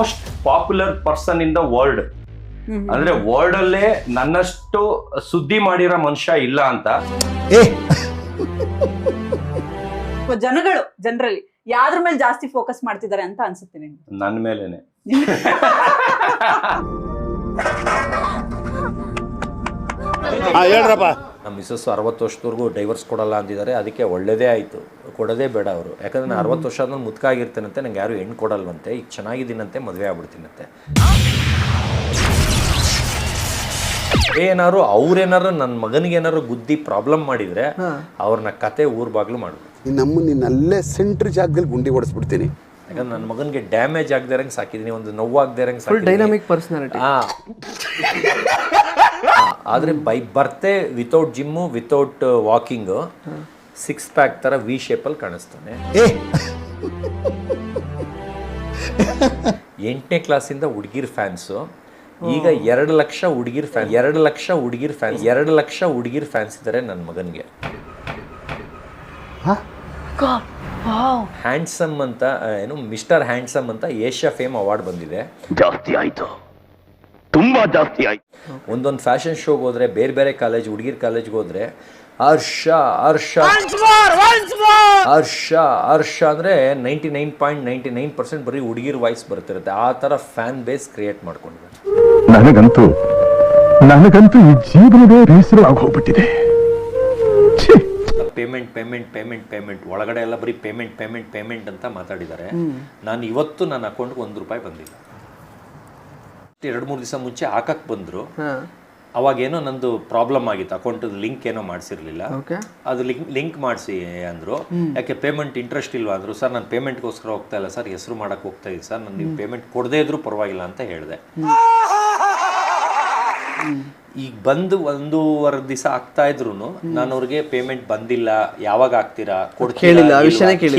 Most popular person in the world. ಅಂದ್ರೆ world ಅಲ್ಲೇ ನನ್ನಷ್ಟು ಸುದ್ದಿ ಮಾಡಿರೋ ಮನುಷ್ಯ ಇಲ್ಲ ಅಂತ. ಜನಗಳು ಜನರಲಿ ಯಾವ್ದ್ರ ಮೇಲೆ ಜಾಸ್ತಿ ಫೋಕಸ್ ಮಾಡ್ತಿದ್ದಾರೆ ಅಂತ ಅನ್ಸುತ್ತೆ ನಿಮ್ಗೆ? ನನ್ನ ಮೇಲೇನೆ. ಹೇಳ್ರಪ್ಪ. ನಮ್ಮ ಮಿಸಸ್ ಅರವತ್ತು ವರ್ಷದವರೆಗೂ ಡೈವರ್ಸ್ ಕೊಡಲ್ಲ ಅಂದಿದ್ದಾರೆ ಅದಕ್ಕೆ ಒಳ್ಳೆಯದೇ ಆಯಿತು. ಕೊಡೋದೇ ಬೇಡ ಅವರು. ಯಾಕಂದ್ರೆ ನಾನು ಅರವತ್ತು ವರ್ಷ ಆದ್ಮೇಲೆ ಮುತ್ಕಾಗಿರ್ತೇನಂತೆ ನಂಗೆ ಯಾರು ಹೆಣ್ಣು ಕೊಡಲ್ವಂತೆ ಈಗ ಚೆನ್ನಾಗಿದ್ದೀನಂತೆ ಮದುವೆ ಆಗ್ಬಿಡ್ತೀನಂತೆ. ಏನಾರು ಅವ್ರೇನಾರು ನನ್ನ ಮಗನಿಗೆ ಏನಾದ್ರು ಗುದ್ದಿ ಪ್ರಾಬ್ಲಮ್ ಮಾಡಿದ್ರೆ ಅವ್ರನ್ನ ಕತೆ ಊರ್ ಬಾಗ್ಲು ಮಾಡ್ಬಿಡ್ತೀನಿ ನಮ್ಮ ನಿನ್ನ ಅಲ್ಲೇ ಸೆಂಟ್ರ್ ಜಾಗದಲ್ಲಿ ಗುಂಡಿ ಹೊಡೆಸ್ಬಿಡ್ತೀನಿ. ಯಾಕಂದ್ರೆ ನನ್ನ ಮಗನಿಗೆ ಡ್ಯಾಮೇಜ್ ಆಗದೆ ಇರಂಗೆ ಸಾಕಿದ್ದೀನಿ ಒಂದು ನೋವಾಗದೆ ಇರಂಗೆ ಫುಲ್ ಡೈನಾಮಿಕ್ ಪರ್ಸನಾಲಿಟಿ ಹಾ ಆದರೆ by birth without gym without walking six pack ಥರ ವಿ ಶೇಪಲ್ಲಿ ಕಾಣಿಸ್ತಾನೆ. ಎಂಟನೇ ಕ್ಲಾಸಿಂದ ಹುಡುಗಿರ್ ಫ್ಯಾನ್ಸು ಈಗ ಎರಡು ಲಕ್ಷ ಹುಡುಗಿರ್ ಫ್ಯಾನ್ ಎರಡು ಲಕ್ಷ ಹುಡುಗಿರ್ ಫ್ಯಾನ್ ಎರಡು ಲಕ್ಷ ಹುಡುಗಿರ್ ಫ್ಯಾನ್ಸ್ ಇದ್ದಾರೆ ನನ್ನ ಮಗನಿಗೆ. ಹ್ಯಾಂಡ್ಸಮ್ ಅಂತ ಏನು ಮಿಸ್ಟರ್ ಹ್ಯಾಂಡ್ಸಮ್ ಅಂತ ಏಷ್ಯಾ ಫೇಮ್ ಅವಾರ್ಡ್ ಬಂದಿದೆ. ಜಾಸ್ತಿ ಆಯ್ತು. ತುಂಬಾ ಜಾಸ್ತಿ ಆಯ್ತು. ಒಂದೊಂದು ಫ್ಯಾಷನ್ ಶೋಗೆ ಹೋದ್ರೆ ಬೇರೆ ಬೇರೆ ಕಾಲೇಜ್ ಹುಡುಗಿರ್ ಕಾಲೇಜ್ಗೆ ಹೋದ್ರೆ ಹರ್ಷ ಹರ್ಷ. ಹರ್ಷ ಹರ್ಷ ಅಂದ್ರೆ ninety nine point ninety nine percent ಬರೀ ಹುಡುಗಿರ್ ವಾಯ್ಸ್ ಬರ್ತಿರುತ್ತೆ ಆ ಥರ ಫ್ಯಾನ್ ಬೇಸ್ ಕ್ರಿಯೇಟ್ ಮಾಡ್ಕೊಂಡಿದ್ದಾರೆ ನನಗಂತೂ ನನಗಂತೂ ಈ ಜೀವನವೇ ಹೋಗ್ಬಿಟ್ಟಿದೆ. ಪೇಮೆಂಟ್ ಪೇಮೆಂಟ್ ಪೇಮೆಂಟ್ ಪೇಮೆಂಟ್ ಒಳಗಡೆ ಎಲ್ಲ ಬರೀ ಪೇಮೆಂಟ್ ಪೇಮೆಂಟ್ ಪೇಮೆಂಟ್ ಅಂತ ಮಾತಾಡಿದ್ದಾರೆ. ನಾನು ಇವತ್ತು ನನ್ನ ಅಕೌಂಟ್ಗೆ ಒಂದು ರೂಪಾಯಿ ಬಂದಿಲ್ಲ. ಎರಡು ಮೂರು ದಿವಸ ಮುಂಚೆ ಹಾಕಕ್ ಬಂದ್ರು. ಅವಾಗೇನೋ ನಂದು ಪ್ರಾಬ್ಲಮ್ ಆಗಿತ್ತು. ಅಕೌಂಟ್ ಲಿಂಕ್ ಏನೋ ಮಾಡಿಸಿರ್ಲಿಲ್ಲ. ಅದು ಲಿಂಕ್ ಲಿಂಕ್ ಮಾಡಿಸಿ ಅಂದ್ರು. ಯಾಕೆ ಪೇಮೆಂಟ್ ಇಂಟ್ರೆಸ್ಟ್ ಇಲ್ವಾ ಅಂದ್ರು. ಸರ್ ನಾನು ಪೇಮೆಂಟ್ಗೋಸ್ಕರ ಹೋಗ್ತಾ ಇಲ್ಲ. ಸರ್ ಹೆಸರು ಮಾಡೋಕ್ಕೆ ಹೋಗ್ತಾ ಇದ್ದೀನಿ ಸರ್ ನಾನು ನೀವು ಪೇಮೆಂಟ್ ಕೊಡದೇ ಇದ್ರೂ ಪರವಾಗಿಲ್ಲ ಅಂತ ಹೇಳಿದೆ. ಈಗ ಬಂದು ಒಂದೂವರೆ ದಿವಸ ಆಗ್ತಾ ಇದ್ರು ನಾನು ಅವ್ರಿಗೆ ಪೇಮೆಂಟ್ ಬಂದಿಲ್ಲ. ಯಾವಾಗ ಆಗ್ತೀರಾ.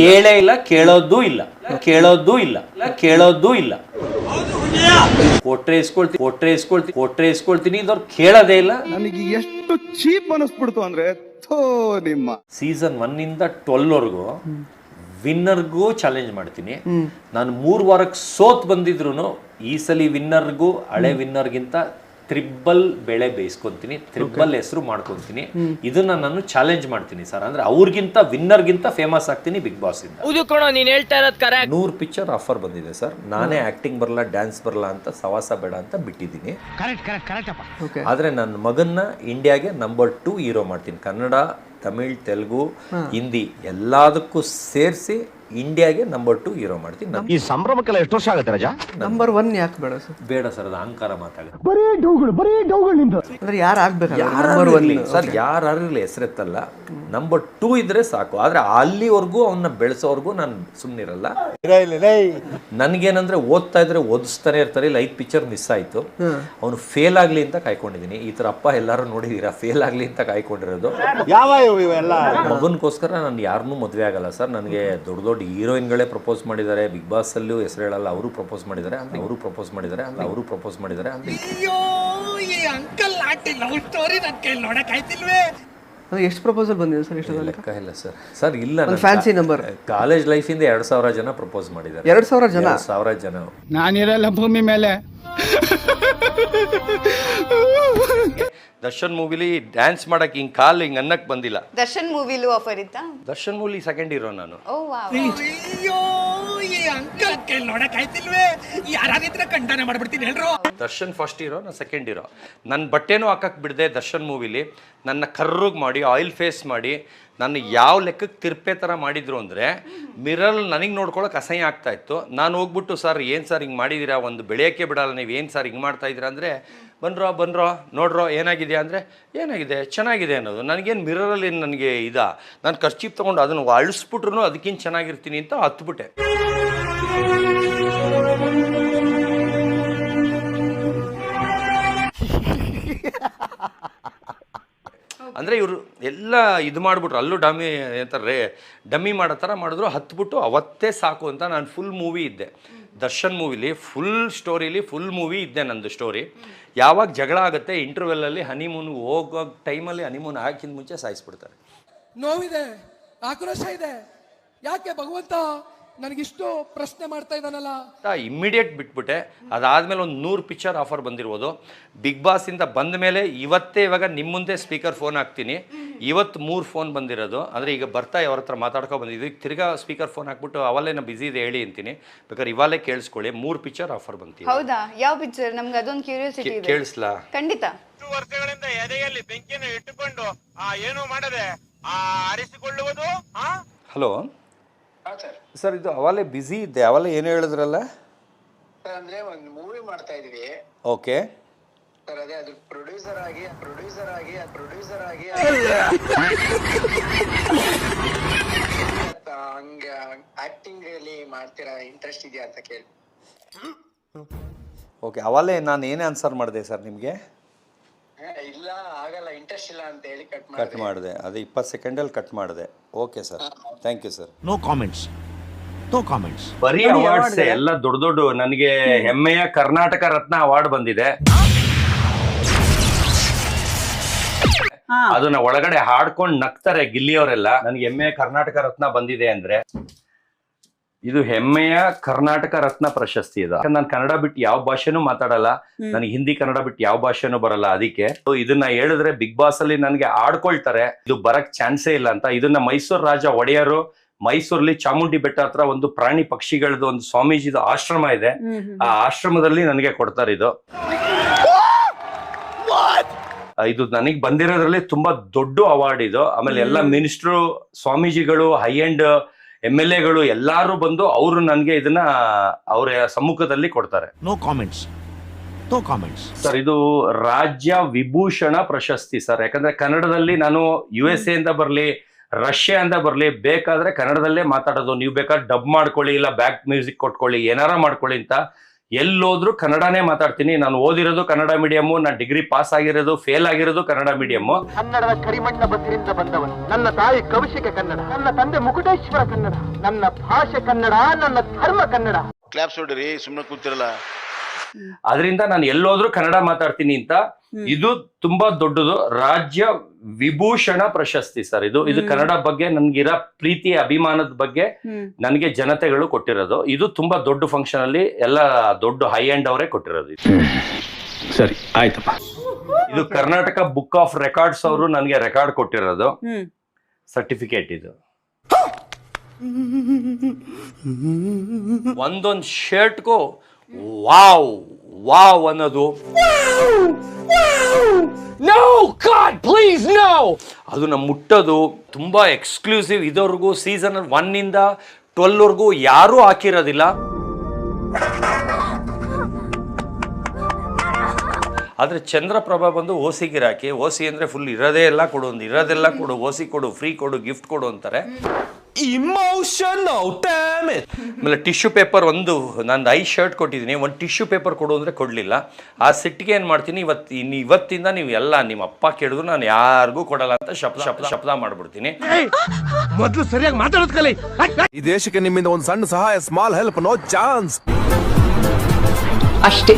ಕೇಳೇ ಇಲ್ಲ. ಕೇಳೋದು ಇಲ್ಲ. ಕೇಳೋದು ಇಲ್ಲ. ಕೇಳೋದು ಇಲ್ಲ. ಕೊಟ್ರೆ ಇಸ್ಕೊಳ್ತೀನಿ ಕೊಟ್ರೆ ಇಸ್ಕೊಳ್ತೀನಿ ಕೊಟ್ರೆ ಇಸ್ಕೊಳ್ತೀನಿ ಇದವ್ರು ಕೇಳೋದೇ ಇಲ್ಲ. ನನಗೆ ಎಷ್ಟು ಚೀಪ್ ಅನಿಸ್ಬಿಡ್ತು ಅಂದ್ರೆ ಥೋ ನಿಮ್ಮ. ಸೀಸನ್ ಒನ್ ಇಂದ ಟ್ವೆಲ್ ವರ್ಗು ವಿನ್ನರ್ಗೂ ಚಾಲೆಂಜ್ ಮಾಡ್ತೀನಿ. ನಾನು ಮೂರು ವಾರಕ್ಕೆ ಸೋತ್ ಬಂದಿದ್ರು ಈ ಸಲ ವಿನ್ನರ್ಗೂ ಹಳೆ ವಿನ್ನರ್ಗಿಂತ ತ್ರಿಬ್ಬಲ್ ಬೆಳೆ ಬೇಯಿಸ್ಕೊಂತೀನಿ ತ್ರಿಬ್ಬಲ್ ಹೆಸರು ಮಾಡ್ಕೊಂತೀನಿ. ಇದನ್ನ ನಾನು ಚಾಲೆಂಜ್ ಮಾಡ್ತೀನಿ ಸರ್ ಅಂದ್ರೆ ಅವ್ರಿಗಿಂತ ವಿನ್ನರ್ಗಿಂತ ಫೇಮಸ್ ಆಗ್ತೀನಿ ಬಿಗ್ ಬಾಸ್ ಇಂದ. ನೂರು ಪಿಕ್ಚರ್ ಆಫರ್ ಬಂದಿದೆ ಸರ್ ನಾನೇ ಆಕ್ಟಿಂಗ್ ಬರಲ್ಲ ಡ್ಯಾನ್ಸ್ ಬರಲ್ಲ ಅಂತ ಸವಾಸ ಬೇಡ ಅಂತ ಬಿಟ್ಟಿದ್ದೀನಿ. ಆದ್ರೆ ನನ್ನ ಮಗನ್ನ ಇಂಡಿಯಾಗೆ ನಂಬರ್ ಟೂ ಹೀರೋ ಮಾಡ್ತೀನಿ. ಕನ್ನಡ ತಮಿಳ್ ತೆಲುಗು ಹಿಂದಿ ಎಲ್ಲದಕ್ಕೂ ಸೇರಿಸಿ ಇಂಡಿಯಾಗೆ ನಂಬರ್ ಟು ಹೀರೋ ಮಾಡ್ತೀನಿ. ನನ್- ಈ ಸಂಭ್ರಮಕ್ಕೆಲ್ಲ ಎಷ್ಟು ವರ್ಷ ಆಗುತ್ತೆ ರಜಾ? ನಂಬರ್ ಒನ್ ಯಾಕೆ ಬೇಡ ಸರ್? ಬೇಡ ಸರ್ ಅದು ಅಹಂಕಾರ ಮಾತಾಗ ಬರೀ ಡೌಗಳು ಬರೀ ಡೌಗಳು ನಿಂದು ಅಂದ್ರೆ ಯಾರು ಆಗ್ಬೇಕು ನಂಬರ್ ಯಾರು ಒನ್ ಸರ್ ಹೆಸರೆತ್ತಲ್ಲ. ನಂಬರ್ ಟೂ ಇದ್ರೆ ಸಾಕು. ಆದ್ರೆ ಅಲ್ಲಿವರೆಗೂ ಅವನ್ನ ಬೆಳೆಸೋವರೆಗೂ ನಾನು ಸುಮ್ಮನಿರಲ್ಲ ನನ್ಗೇನಂದ್ರೆ ಓದ್ತಾ ಇದ್ರೆ ಓದಿಸ್ತಾನೆ ಇರ್ತಾರೆ ಇಲ್ಲಿ ಐದು ಪಿಕ್ಚರ್ ಮಿಸ್ ಆಯ್ತು. ಅವನು ಫೇಲ್ ಆಗ್ಲಿ ಅಂತ ಕಾಯ್ಕೊಂಡಿದೀನಿ. ಈ ತರ ಅಪ್ಪ ಎಲ್ಲರೂ ನೋಡಿದೀರಾ? ಫೇಲ್ ಆಗ್ಲಿ ಅಂತ ಕಾಯ್ಕೊಂಡಿರೋದು. ಯಾವ ಇವೆಲ್ಲ? ಮಗನ್ಗೋಸ್ಕರ ನಾನು ಯಾರನ್ನೂ ಮದುವೆ ಆಗಲ್ಲ ಸರ್. ನನಗೆ ದೊಡ್ಡ ದೊಡ್ಡ ಹೀರೋಯಿನ್ಗಳೇ ಪ್ರಪೋಸ್ ಮಾಡಿದ್ದಾರೆ ಬಿಗ್ ಬಾಸ್ ಅಲ್ಲೂ ಹೆಸರು ಹೇಳಲ್ಲ ಅವರು ಪ್ರಪೋಸ್ ಮಾಡಿದ್ದಾರೆ ಅಂತ ಅವರು ಪ್ರಪೋಸ್ ಮಾಡಿದ್ದಾರೆ ಅಂದ್ರೆ ಅವರು ಪ್ರಪೋಸ್ ಮಾಡಿದ್ದಾರೆ ಅಂದ್ರೆ ಅಂದ್ರೆ ಎಷ್ಟು ಪ್ರಪೋಸಲ್ ಬಂದಿದೆ ಸರ್ ಎಷ್ಟು ಲೆಕ್ಕ ಇಲ್ಲ ಸರ್. ಸರ್ ಇಲ್ಲ ಒಂದು ಫ್ಯಾನ್ಸಿ ನಂಬರ್ ಕಾಲೇಜ್ ಲೈಫಿಂದ ಎರಡು ಸಾವಿರ ಜನ ಪ್ರಪೋಸ್ ಮಾಡಿದ್ದಾರೆ. ಎರಡು ಸಾವಿರ ಜನ? ಸಾವಿರ ಜನ. ನಾನಿರಲ್ಲ ಭೂಮಿ ಮೇಲೆ. ದರ್ಶನ್ ಮೂವಿಲಿ ಡ್ಯಾನ್ಸ್ ಮಾಡಕ್ ಹಿಂಗ್ ಕಾಲ್ ಹಿಂಗ್ ಅನ್ನಕ್ ಬಂದಿಲ್ಲ. ದರ್ಶನ್ ಮೂವಿಲು ಆಫರ್ ಇತ್ತಾ? ದರ್ಶನ್ ಮೂವಿ ಸೆಕೆಂಡ್ ಇರೋ ನಾನು. ಓ ವಾವ್ ದರ್ಶನ್ ಫಸ್ಟ್ ಇರೋ ನಾನು ಸೆಕೆಂಡ್ ಇರೋ. ನನ್ನ ಬಟ್ಟೆನೂ ಹಾಕಕ್ ಬಿಡದೆ ದರ್ಶನ್ ಮೂವಿಲಿ. ನನ್ನ ಕರ್ರಗ್ ಮಾಡಿ ಆಯಿಲ್ ಫೇಸ್ ಮಾಡಿ ನನ್ನ ಯಾವ ಲೆಕ್ಕಕ್ಕೆ ತಿರ್ಪೆ ಥರ ಮಾಡಿದ್ರು ಅಂದರೆ ಮಿರರ್ ನನಗೆ ನೋಡ್ಕೊಳಕ್ಕೆ ಅಸಹ್ಯ ಆಗ್ತಾ ಇತ್ತು. ನಾನು ಹೋಗ್ಬಿಟ್ಟು ಸರ್ ಏನು ಸರ್ ಹಿಂಗೆ ಮಾಡಿದ್ದೀರಾ ಒಂದು ಬೆಳೆಯೋಕ್ಕೆ ಬಿಡಲ್ಲ ನೀವು ಏನು ಸರ್ ಹಿಂಗೆ ಮಾಡ್ತಾ ಇದ್ದೀರಾ? ಅಂದರೆ ಬನ್ರೋ ಬನ್ರೋ ನೋಡ್ರೋ ಏನಾಗಿದೆ ಅಂದರೆ, ಏನಾಗಿದೆ? ಚೆನ್ನಾಗಿದೆ ಅನ್ನೋದು. ನನಗೇನು ಮಿರರಲ್ಲಿ ನನಗೆ ಇದಾ. ನಾನು ಖರ್ಚೀಪ್ ತೊಗೊಂಡು ಅದನ್ನು ಅಳಿಸ್ಬಿಟ್ರು ಅದಕ್ಕಿಂತ ಚೆನ್ನಾಗಿರ್ತೀನಿ ಅಂತ ಹತ್ಬಿಟ್ಟೆ ಅಂದರೆ ಇವರು ಎಲ್ಲ ಇದು ಮಾಡಿಬಿಟ್ರು. ಅಲ್ಲೂ ಡಮ್ಮಿ ಅಂತಾರೆ ಡಮ್ಮಿ ಮಾಡೋ ಥರ ಮಾಡಿದ್ರು. ಹತ್ಬಿಟ್ಟು ಅವತ್ತೇ ಸಾಕು ಅಂತ ನಾನು ಫುಲ್ ಮೂವಿ ಇದ್ದೆ. ದರ್ಶನ್ ಮೂವಿಲಿ ಫುಲ್ ಸ್ಟೋರಿಲಿ ಫುಲ್ ಮೂವಿ ಇದ್ದೆ ನಂದು ಸ್ಟೋರಿ ಯಾವಾಗ ಜಗಳ ಆಗುತ್ತೆ ಇಂಟರ್ವೆಲ್ಲಲ್ಲಿ ಹನಿಮೂನ್ ಹೋಗೋ ಟೈಮಲ್ಲಿ ಹನಿಮೂನ್ ಹಾಕಿದ ಮುಂಚೆ ಸಾಯಿಸ್ಬಿಡ್ತಾರೆ. ನೋವಿದೆ, ಆಕ್ರೋಶ ಇದೆ. ಯಾಕೆ ಭಗವಂತ ನನಗಿಷ್ಟು ಪ್ರಶ್ನೆ ಮಾಡ್ತಾ ಇದ್ದಾನಲ್ಲ. ಇಮ್ಮಿಡಿಯೇಟ್ ಬಿಟ್ಬಿಟ್ಟೆ. ಅದಾದ್ಮೇಲೆ ಒಂದು ನೂರು ಪಿಕ್ಚರ್ ಆಫರ್ ಬಂದಿರ್ಬೋದು. ಬಿಗ್ ಬಾಸಿಂದ ಬಂದ ಮೇಲೆ ಇವತ್ತೇ ಇವಾಗ ನಿಮ್ಮ ಮುಂದೆ ಸ್ಪೀಕರ್ ಫೋನ್ ಹಾಕ್ತೀನಿ. ಇವತ್ತು ಮೂರು ಫೋನ್ ಬಂದಿರೋದು. ಅಂದರೆ ಈಗ ಬರ್ತಾ ಅವ್ರ ಹತ್ರ ಮಾತಾಡ್ಕೊ ಬಂದಿದ್ದು. ಈಗ ತಿರ್ಗಾ ಸ್ಪೀಕರ್ ಫೋನ್ ಹಾಕ್ಬಿಟ್ಟು ಅವಲ್ಲೇ ನಾ ಬಿಸಿ ಇದೆ ಹೇಳಿ ಅಂತೀನಿ. ಬೇಕಾದ್ರೆ ಇವಾಗಲೇ ಕೇಳಿಸ್ಕೊಳ್ಳಿ. ಮೂರು ಪಿಕ್ಚರ್ ಆಫರ್ ಬಂತೀವಿ ಹೌದಾ? ಯಾವ ಪಿಕ್ಚರ್ ನಮ್ಗೆ ಅದೊಂದು ಕ್ಯೂರಿಯಾಸಿಟಿ ಇದೆ. ಕೇಳಿಸ್ಲಾ? ಖಂಡಿತ. ವರ್ಷಗಳಿಂದ ಎದೆಯಲ್ಲಿ ಬೆಂಕಿಯನ್ನು ಇಟ್ಟುಕೊಂಡು ಆ ಏನು ಮಾಡದೆ ಆ ಆರಿಸಿಕೊಳ್ಳುವುದು ಆ? Hello sir. ಇದು ಅವಲೇ ಬ್ಯುಸಿ ಇದ್ದೆ ಅವಲೇ ಏನು ಹೇಳಿದ್ರಲ್ಲ? ಅಂದ್ರೆ ಒಂದು ಮೂವಿ ಮಾಡ್ತಾ ಇದ್ವಿ ಓಕೆ ಸರ್ ಅದೇ ಅದು ಪ್ರೊಡ್ಯೂಸರ್ ಆಗಿ ಪ್ರೊಡ್ಯೂಸರ್ ಆಗಿ ಪ್ರೊಡ್ಯೂಸರ್ ಆಗಿ. ಹಂಗ ಆಕ್ಟಿಂಗ್ ಅಲ್ಲಿ ಮಾಡ್ತೀರಾ ಇಂಟ್ರೆಸ್ಟ್ ಇದೆಯಾ ಅಂತ ಕೇಳಿ. ಓಕೆ ಅವಲೇ ನಾನು ಏನೇ ಆನ್ಸರ್ ಮಾಡಿದೆ ಸರ್ ನಿಮಗೆ? ಇಲ್ಲ ಆಗಲ್ಲ. ಇಂಟ್ರೆಸ್ಟ್ ಇಲ್ಲ ಅಂತ ಹೇಳಿ ಕಟ್ ಕಟ್ ಮಾಡಿ ಮಾಡಿದೆ. ಅದು ಇಪ್ಪತ್ತು ಸೆಕೆಂಡಲ್ಲಿ ಕಟ್ ಮಾಡಿದೆ. Okay sir thank you sir no comments no comments ಬರೀ ಅವಾರ್ಡ್ಸ್ ಎಲ್ಲ ದೊಡ್ಡ ದೊಡ್ಡ ನನಗೆ ಹೆಮ್ಮೆಯ ಕರ್ನಾಟಕ ರತ್ನ ಅವಾರ್ಡ್ ಬಂದಿದೆ. ಹಾ. ಅದನ್ನ ಒಳಗಡೆ ಹಾಡ್ಕೊಂಡು ನಗ್ತಾರೆ ಗಿಲ್ಲಿಯವರೆಲ್ಲ. ನನಗೆ ಹೆಮ್ಮೆಯ ಕರ್ನಾಟಕ ರತ್ನ ಬಂದಿದೆ ಅಂದ್ರೆ. ಇದು ಹೆಮ್ಮೆಯ ಕರ್ನಾಟಕ ರತ್ನ ಪ್ರಶಸ್ತಿ ಇದು. ನಾನು ಕನ್ನಡ ಬಿಟ್ಟು ಯಾವ ಭಾಷೆನೂ ಮಾತಾಡಲ್ಲ. ನನಗೆ ಹಿಂದಿ ಕನ್ನಡ ಬಿಟ್ಟು ಯಾವ ಭಾಷೆನೂ ಬರಲ್ಲ ಅದಕ್ಕೆ. ಇದನ್ನ ಹೇಳಿದ್ರೆ ಬಿಗ್ ಬಾಸ್ ಅಲ್ಲಿ ನನಗೆ ಆಡ್ಕೊಳ್ತಾರೆ. ಇದು ಬರಕ್ ಚಾನ್ಸೇ ಇಲ್ಲ ಅಂತ. ಇದನ್ನ ಮೈಸೂರು ರಾಜ ಒಡೆಯರು ಮೈಸೂರಲ್ಲಿ ಚಾಮುಂಡಿ ಬೆಟ್ಟ ಹತ್ರ ಒಂದು ಪ್ರಾಣಿ ಪಕ್ಷಿಗಳದ್ದು ಒಂದು ಸ್ವಾಮೀಜಿದು ಆಶ್ರಮ ಇದೆ. ಆ ಆಶ್ರಮದಲ್ಲಿ ನನಗೆ ಕೊಡ್ತಾರೆ ಇದು. ಇದು ನನಗೆ ಬಂದಿರೋದ್ರಲ್ಲಿ ತುಂಬಾ ದೊಡ್ಡ ಅವಾರ್ಡ್ ಇದು. ಆಮೇಲೆ ಎಲ್ಲ ಮಿನಿಸ್ಟ್ರು ಸ್ವಾಮೀಜಿಗಳು ಹೈ ಅಂಡ್ ಎಂ ಎಲ್ ಎಗಳು ಎಲ್ಲಾರು ಬಂದು ಅವರು ನನಗೆ ಇದನ್ನ ಅವರ ಸಮ್ಮುಖದಲ್ಲಿ ಕೊಡ್ತಾರೆ. No comments no comments sir ಇದು ರಾಜ್ಯ ವಿಭೂಷಣ ಪ್ರಶಸ್ತಿ ಸರ್. ಯಾಕಂದ್ರೆ ಕನ್ನಡದಲ್ಲಿ ನಾನು ಯು ಎಸ್ ಎ ಇಂದ ಬರ್ಲಿ ರಷ್ಯಾ ಇಂದ ಬರ್ಲಿ ಬೇಕಾದ್ರೆ ಕನ್ನಡದಲ್ಲೇ ಮಾತಾಡೋದು. ನೀವು ಬೇಕಾದ್ರೆ ಡಬ್ ಮಾಡ್ಕೊಳ್ಳಿ ಇಲ್ಲ ಬ್ಯಾಕ್ ಮ್ಯೂಸಿಕ್ ಕೊಟ್ಕೊಳ್ಳಿ ಏನಾರ ಮಾಡ್ಕೊಳ್ಳಿ ಅಂತ ಎಲ್ಲೋದ್ರೂ ಕನ್ನಡನೇ ಮಾತಾಡ್ತೀನಿ. ನಾನು ಓದಿರೋದು ಕನ್ನಡ ಮೀಡಿಯಮ್ಮು ನಾನು ಡಿಗ್ರಿ ಪಾಸ್ ಆಗಿರೋದು ಫೇಲ್ ಆಗಿರೋದು ಕನ್ನಡ ಮೀಡಿಯಮ್ಮು ಕನ್ನಡದ ಕರಿಮಣ್ಣ ಬದ್ರಿಂದ ಬಂದವನು. ನನ್ನ ತಾಯಿ ಕೌಶಿಕ ಕನ್ನಡ ನನ್ನ ತಂದೆ ಮುಕುಟೇಶ್ವರ ಕನ್ನಡ ನನ್ನ ಭಾಷೆ ಕನ್ನಡ ನನ್ನ ಧರ್ಮ ಕನ್ನಡ. ಕ್ಲಾಪ್ಸ್ ಹೊಡ್ರಿ ಸುಮ್ಮನೆ ಕೂತಿರಲ್ಲ. ಅದರಿಂದ ನಾನು ಎಲ್ಲೋದ್ರೂ ಕನ್ನಡ ಮಾತಾಡ್ತೀನಿ ಅಂತ. ಇದು ತುಂಬಾ ದೊಡ್ಡದು. ರಾಜ್ಯ ವಿಭೂಷಣ ಪ್ರಶಸ್ತಿ ಸರ್ ಇದು. ಇದು ಕನ್ನಡ ಬಗ್ಗೆ ನನ್ಗಿರೋ ಪ್ರೀತಿ ಅಭಿಮಾನದ ಬಗ್ಗೆ ನನಗೆ ಜನತೆಗಳು ಕೊಟ್ಟಿರೋದು. ಇದು ತುಂಬಾ ದೊಡ್ಡ ಫಂಕ್ಷನ್ ಅಲ್ಲಿ ಎಲ್ಲ ದೊಡ್ಡ ಹೈ ಎಂಡ್ ಅವರೇ ಕೊಟ್ಟಿರೋದು ಇದು. ಸರಿ ಆಯ್ತಪ್ಪ. ಇದು ಕರ್ನಾಟಕ ಬುಕ್ ಆಫ್ ರೆಕಾರ್ಡ್ಸ್ ಅವರು ನನಗೆ ರೆಕಾರ್ಡ್ ಕೊಟ್ಟಿರೋದು. ಸರ್ಟಿಫಿಕೇಟ್ ಇದು. ಒಂದೊಂದು ಶರ್ಟ್ಗೂ ವಾವ್ ವಾವ್ ಅನ್ನೋದು. ಅದು ನಮ್ಮ ಮುಟ್ಟೋದು ತುಂಬ ಎಕ್ಸ್ಕ್ಲೂಸಿವ್ ಇದೋರ್ಗೂ ಸೀಸನ್ ಒನ್ ಇಂದ ಟ್ವೆಲ್ ವರ್ಗೂ ಯಾರೂ ಹಾಕಿರೋದಿಲ್ಲ. ಆದರೆ ಚಂದ್ರಪ್ರಭಾ ಬಂದು ಓಸಿ ಗಿರಾಕಿ ಓಸಿ ಅಂದರೆ ಫುಲ್ ಇರೋದೇ ಎಲ್ಲ ಕೊಡು ಒಂದು ಇರೋದೆಲ್ಲ ಕೊಡು ಓಸಿ ಕೊಡು ಫ್ರೀ ಕೊಡು ಗಿಫ್ಟ್ ಕೊಡು ಅಂತಾರೆ. ಆಮೇಲೆ ಟಿಶ್ಯೂ ಪೇಪರ್ ಒಂದು ನಂದು ಐ ಶರ್ಟ್ ಕೊಟ್ಟಿದ್ದೀನಿ. ಒಂದು ಟಿಶ್ಯೂ ಪೇಪರ್ ಕೊಡು ಅಂದರೆ ಕೊಡಲಿಲ್ಲ. ಆ ಸಿಟ್ಟಿಗೆ ಏನು ಮಾಡ್ತೀನಿ ಇವತ್ತು ಇನ್ನು ಇವತ್ತಿಂದ ನೀವು ಎಲ್ಲ ನಿಮ್ಮ ಅಪ್ಪ ಕೇಳಿದ್ರು ನಾನು ಯಾರಿಗೂ ಕೊಡಲ್ಲ ಅಂತ ಶಬ್ದ ಶಬ್ದ. ಶಬ್ದ ಮಾಡಿಬಿಡ್ತೀನಿ. ಮೊದಲು ಸರಿಯಾಗಿ ಮಾತಾಡೋದು ಕಲಿ. ಈ ದೇಶಕ್ಕೆ ನಿಮ್ಮಿಂದ ಒಂದು ಸಣ್ಣ ಸಹಾಯ ಸ್ಮಾಲ್ ಹೆಲ್ಪ್ ನೋ ಚಾನ್ಸ್ ಅಷ್ಟೇ.